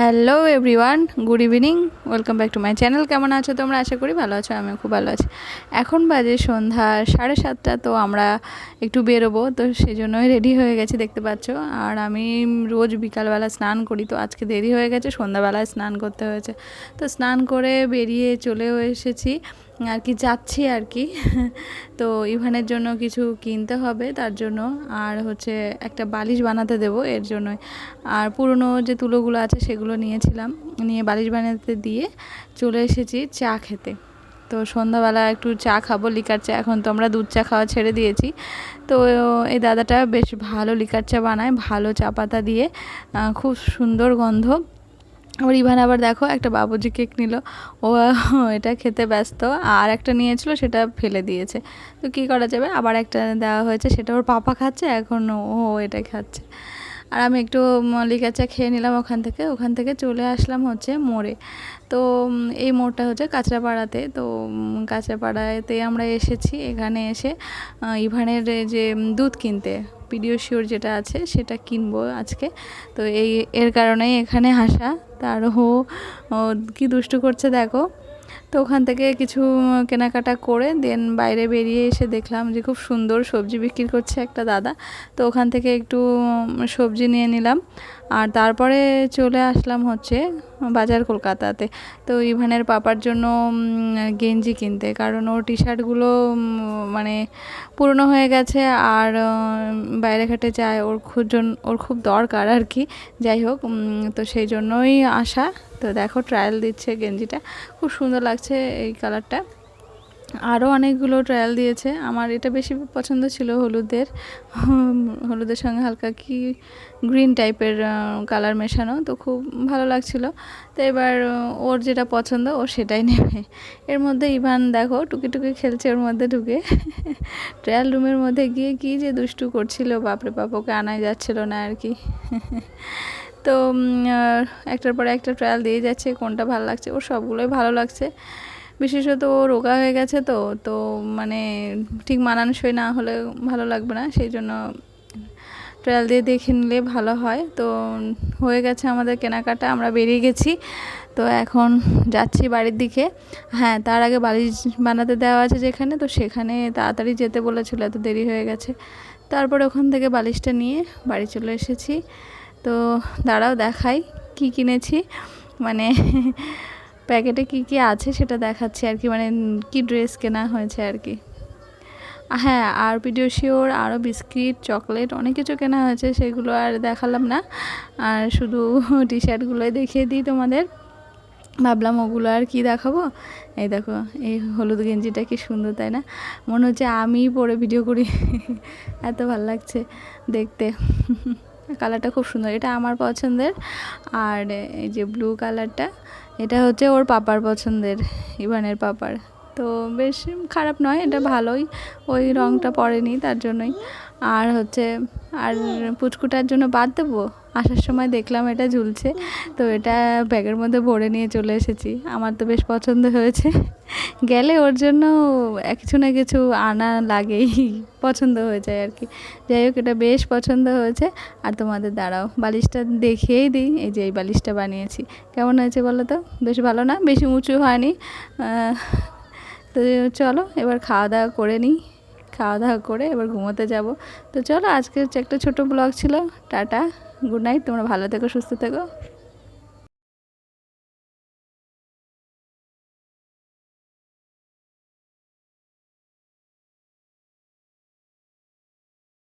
Hello everyone, good evening, welcome back to my channel. কেমন আছো তোমরা? আশা করি ভালো আছো, আমিও খুব ভালো আছি। এখন বাজে সন্ধ্যা সাড়ে সাতটা, তো আমরা একটু বেরোবো, তো সেই জন্যই রেডি হয়ে গেছি, দেখতে পাচ্ছ। আর আমি রোজ বিকালবেলা স্নান করি, তো আজকে দেরি হয়ে গেছে, সন্ধ্যাবেলায় স্নান করতে হয়েছে। তো স্নান করে বেরিয়ে চলেও এসেছি। আর কি যাচ্ছি আর কি। তো ইভানের জন্য কিছু কিনতে হবে, তার জন্য। আর হচ্ছে একটা বালিশ বানাতে দেব এর জন্যই। আর পুরনো যে তুলোগুলো আছে সেগুলো নিয়েছিলাম, নিয়ে বালিশ বানাতে দিয়ে চলে এসেছি চা খেতে। তো সন্ধ্যাবেলা একটু চা খাব, লিকার চা। এখন তো আমরা দুধ চা খাওয়া ছেড়ে দিয়েছি। তো এই দাদাটা বেশ ভালো লিকার চা বানায়, ভালো চা পাতা দিয়ে। খুব সুন্দর গন্ধ। আবার ইভান আবার দেখো একটা বাবুজি কেক নিল। ও, এটা খেতে ব্যস্ত। আর একটা নিয়েছিল, সেটা ফেলে দিয়েছে। তো কী করা যাবে? আবার একটা দেওয়া হয়েছে, সেটা ওর পাপা খাচ্ছে, এখন ও এটা খাচ্ছে। আর আমি একটু লিকা চা খেয়ে নিলাম ওখান থেকে। ওখান থেকে চলে আসলাম হচ্ছে মোড়ে। তো এই মোড়টা হচ্ছে কাঁচরাপাড়াতে। তো কাঁচরাপাড়াতে আমরা এসেছি। এখানে এসে ইভানের যে দুধ কিনতে। পিডিওশিওর যেটা আছে, সেটা কিনবো আজকে। তো এই, এর কারণেই এখানে হাসা তার ও কি দুষ্টু করছে দেখো। তো ওখান থেকে কিছু কেনাকাটা করে দেন বাইরে বেরিয়ে এসে দেখলাম যে খুব সুন্দর সবজি বিক্রি করছে একটা দাদা। তো ওখান থেকে একটু সবজি নিয়ে নিলাম। আর তারপরে চলে আসলাম হচ্ছে বাজার কলকাতাতে। তো ইভানের পাপার জন্য গেঞ্জি কিনতে। কারণ ওর টি শার্টগুলো মানে পুরনো হয়ে গেছে আর বাইরে ঘাটে যায় ওর খুব ওর খুব দরকার আর কি। যাই হোক তো সেই জন্যই আসা। তো দেখো ট্রায়াল দিচ্ছে গেঞ্জিটা। খুব সুন্দর লাগছে এই কালারটা আরও অনেকগুলো ট্রায়াল দিয়েছে। আমার এটা বেশি পছন্দ ছিল হলুদের। হলুদের সঙ্গে হালকা কি গ্রিন টাইপের কালার মেশানো। তো খুব ভালো লাগছিল। তো এবার ওর যেটা পছন্দ, ও সেটাই নেবে। এর মধ্যে ইভান দেখো টুকি টুকি খেলছে ওর মধ্যে ঢুকে। ট্রায়াল রুমের মধ্যে গিয়ে কি যে দুষ্টু করছিল, বাপরে বাপ, ওকে আনাই যাচ্ছিল না আর কি। তো একটার পরে একটা ট্রায়াল দিয়ে যাচ্ছে কোনটা ভালো লাগছে। ওর সবগুলোই ভালো লাগছে। বিশেষত ও রোগা হয়ে গেছে তো তো মানে ঠিক মানানসই না হলে ভালো লাগবে না। সেই জন্য ট্রায়াল দিয়ে দেখে নিলে ভালো হয়। তো, হয়ে গেছে আমাদের কেনাকাটা, আমরা বেরিয়ে গেছি। তো এখন যাচ্ছি বাড়ির দিকে। হ্যাঁ তার আগে বালিশ বানাতে দেওয়া আছে যেখানে, তো সেখানে তাড়াতাড়ি যেতে বলেছিল, এত দেরি হয়ে গেছে। তারপরে ওখান থেকে বালিশটা নিয়ে বাড়ি চলে এসেছি। তো দাঁড়াও দেখাই কি কিনেছি। মানে প্যাকেটে কি কি আছে সেটা দেখাচ্ছি আর কি। মানে কি ড্রেস কেনা হয়েছে আর কি। হ্যাঁ আর পিডিওশিওর আরও বিস্কিট, চকলেট অনেক কিছু কেনা হয়েছে সেগুলো আর দেখালাম না। আর শুধু টি শার্টগুলোই দেখিয়ে দিই তোমাদের। ভাবলাম ওগুলো আর কি দেখাবো। এই দেখো, এই হলুদ গেঞ্জিটা কি সুন্দর, তাই না? মনে হচ্ছে আমিই পরে ভিডিও করি। এত ভালো লাগছে দেখতে। কালারটা খুব সুন্দর, এটা আমার পছন্দের। আর এই যে ব্লু কালারটা, এটা হচ্ছে ওর পাপার পছন্দের, ইভানের পাপার। তো বেশ খারাপ নয়, এটা ভালোই। ওই রঙটা পড়েনি তার জন্যই। আর হচ্ছে, আর পুচকুটার জন্য বাদ দেবো? আসার সময় দেখলাম এটা ঝুলছে, তো এটা ব্যাগের মধ্যে ভরে নিয়ে চলে এসেছি। আমার তো বেশ পছন্দ হয়েছে। গেলে ওর জন্য কিছু না কিছু আনা লাগেই, পছন্দ হয়ে যায় আর কি। যাই হোক, এটা বেশ পছন্দ হয়েছে। আর তোমাদের দাঁড়াও, বালিশটা দেখিয়েই দিই। এই যে এই বালিশটা বানিয়েছি। কেমন হয়েছে বলো তো? বেশ ভালো না? বেশি উঁচু হয়নি? তো চলো, এবার খাওয়া দাওয়া করে নিই। খাওয়া দাওয়া করে এবার ঘুমোতে যাব। তো চলো আজকে হচ্ছে একটা ছোটো ব্লগ ছিল। টাটা, গুড নাইট, তোমরা ভালো থেকো, সুস্থ থেকো।